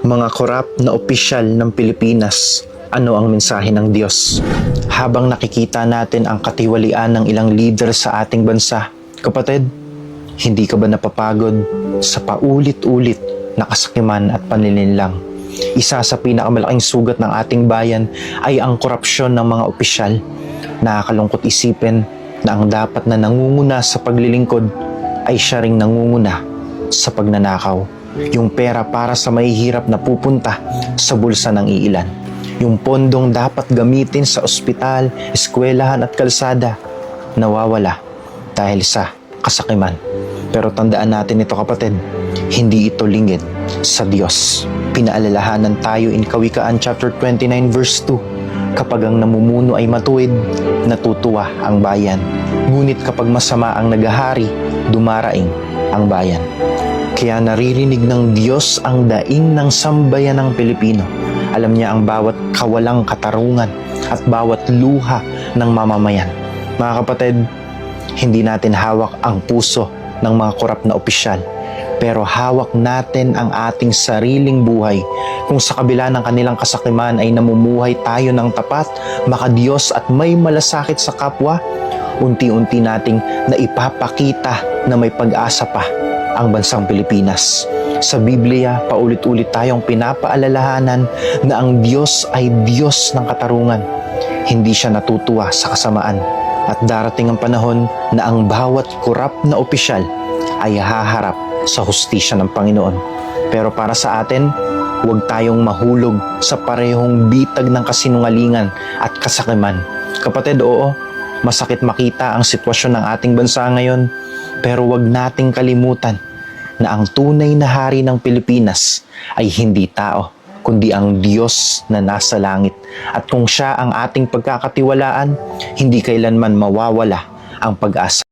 Mga korap na opisyal ng Pilipinas, ano ang mensahe ng Diyos? Habang nakikita natin ang katiwalian ng ilang leader sa ating bansa, kapatid, hindi ka ba napapagod sa paulit-ulit na kasakiman at panlilinlang? Isa sa pinakamalaking sugat ng ating bayan ay ang korupsyon ng mga opisyal. Nakakalungkot isipin na ang dapat na nangunguna sa paglilingkod ay siya ring nangunguna sa pagnanakaw. Yung pera para sa mahihirap na pupunta sa bulsa ng iilan. Yung pondong dapat gamitin sa ospital, eskwelahan at kalsada, nawawala dahil sa kasakiman. Pero tandaan natin ito kapatid, hindi ito lingid sa Diyos. Pinaalalahanan tayo in Kawikaan chapter 29 verse 2, kapag ang namumuno ay matuwid, natutuwa ang bayan. Ngunit kapag masama ang nagahari, dumaraing ang bayan. Kaya naririnig ng Diyos ang daing ng sambayan ng Pilipino. Alam niya ang bawat kawalang katarungan at bawat luha ng mamamayan. Mga kapatid, hindi natin hawak ang puso ng mga korap na opisyal. Pero hawak natin ang ating sariling buhay. Kung sa kabila ng kanilang kasakiman ay namumuhay tayo ng tapat, makadiyos at may malasakit sa kapwa, unti-unti nating naipapakita na may pag-asa pa ang bansang Pilipinas. Sa Biblia, paulit-ulit tayong pinapaalalahanan na ang Diyos ay Diyos ng katarungan. Hindi siya natutuwa sa kasamaan. At darating ang panahon na ang bawat korap na opisyal ay haharap sa hustisya ng Panginoon. Pero para sa atin, huwag tayong mahulog sa parehong bitag ng kasinungalingan at kasakiman. Kapatid, oo, masakit makita ang sitwasyon ng ating bansa ngayon, pero huwag nating kalimutan na ang tunay na hari ng Pilipinas ay hindi tao, kundi ang Diyos na nasa langit. At kung siya ang ating pagkakatiwalaan, hindi kailanman mawawala ang pag-asa.